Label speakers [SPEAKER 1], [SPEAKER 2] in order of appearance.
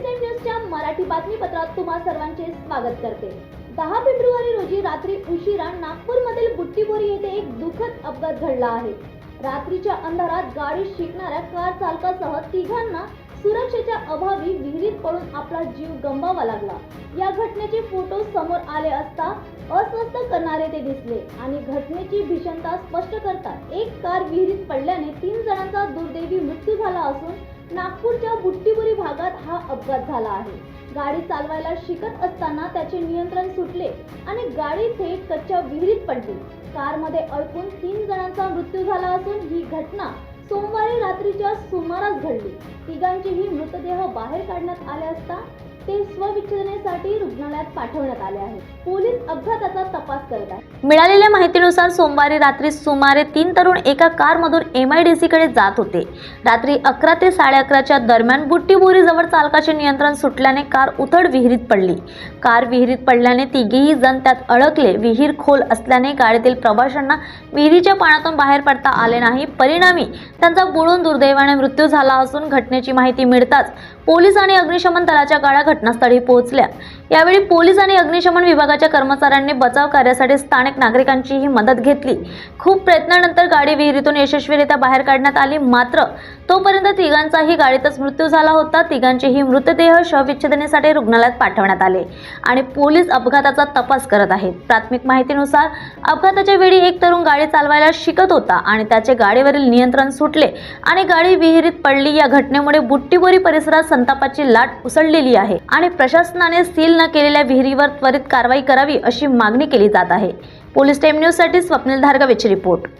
[SPEAKER 1] Independent न्यूजच्या मराठी बातमीपत्रात तुम्हा सर्वांचे स्वागत करते. दहा फेब्रुवारी रोजी रात्री उशिरा नागपूरमधील बुट्टीबोरी येथे एक दुःखद अपघात घडला आहे. रात्रीच्या अंधारात गाडी शिकणाऱ्या कार चालकासह तिघांना सुरक्षेच्या अभावी विहिरीत पडून आपला जीव गमवावा लागला. या घटनेचे फोटो समोर आले असता अस्वस्थ करणारे ते दिसले आणि घटनेची भीषणता स्पष्ट करतात. एक कार विहिरीत पडल्याने तीन जणांचा दुर्दैवी मृत्यू झाला असून नागपूरच्या बुट्टी भागात हा अपघात झाला आहे. गाडी चालवायला शिकत असताना त्याचे नियंत्रण सुटले आणि गाडी थेट कच्च्या विहिरीत पडली. कारमध्ये अडकून तीन जणांचा मृत्यू झाला असून ही घटना सोमवारी रात्रीच्या सुमारास घडली. तिघांचेही मृतदेह बाहेर काढण्यात आले असता ते स्वविच्छेदनेसाठी रुग्णालयात पाठवण्यात आले आहेत. पोलीस अपघाताचा तपास करत आहेत.
[SPEAKER 2] मिळालेल्या माहितीनुसार सोमवारी रात्री सुमारे तीन तरुण एका कारमधून एम आय डी सीकडे जात होते. रात्री अकरा ते साडे अकराच्या दरम्यान बुट्टीबोरीजवळ चालकाचे नियंत्रण सुटल्याने कार उथळ विहिरीत पडली. कार विहिरीत पडल्याने तिघेही जण त्यात अडकले. विहीर खोल असल्याने गाडीतील प्रवाशांना विहिरीच्या पाण्यातून बाहेर पडता आले नाही. परिणामी त्यांचा बुडून दुर्दैवाने मृत्यू झाला असून घटनेची माहिती मिळताच पोलीस आणि अग्निशमन दलाच्या गाड्या घटनास्थळी पोहोचल्या. यावेळी पोलीस आणि अग्निशमन विभागाच्या कर्मचाऱ्यांनी बचाव कार्यासाठी स्थानिक नागरिकांचीही मदत घेतली. खूप प्रयत्नानंतर गाडी विहिरीतून यशस्वीरित्या बाहेर काढण्यात आली. मात्र तोपर्यंत तिघांचाही गाडीतच मृत्यू झाला होता. तिघांचेही मृतदेह शवविच्छेदनेसाठी रुग्णालयात पाठवण्यात आले आणि पोलीस अपघाताचा तपास करत आहेत. प्राथमिक माहितीनुसार अपघाताच्या वेळी एक तरुण गाडी चालवायला शिकत होता आणि त्याचे गाडीवरील नियंत्रण सुटले आणि गाडी विहिरीत पडली. या घटनेमुळे बुट्टीबोरी परिसरात संतापाची लाट उसळलेली आहे. आणि प्रशासनाने सील न केलेल्या विहिरीवर त्वरित कारवाई करावी अशी मागणी केली जात आहे. पोलीस टाइम न्यूजसाठी स्वप्नील धारगवेची रिपोर्ट.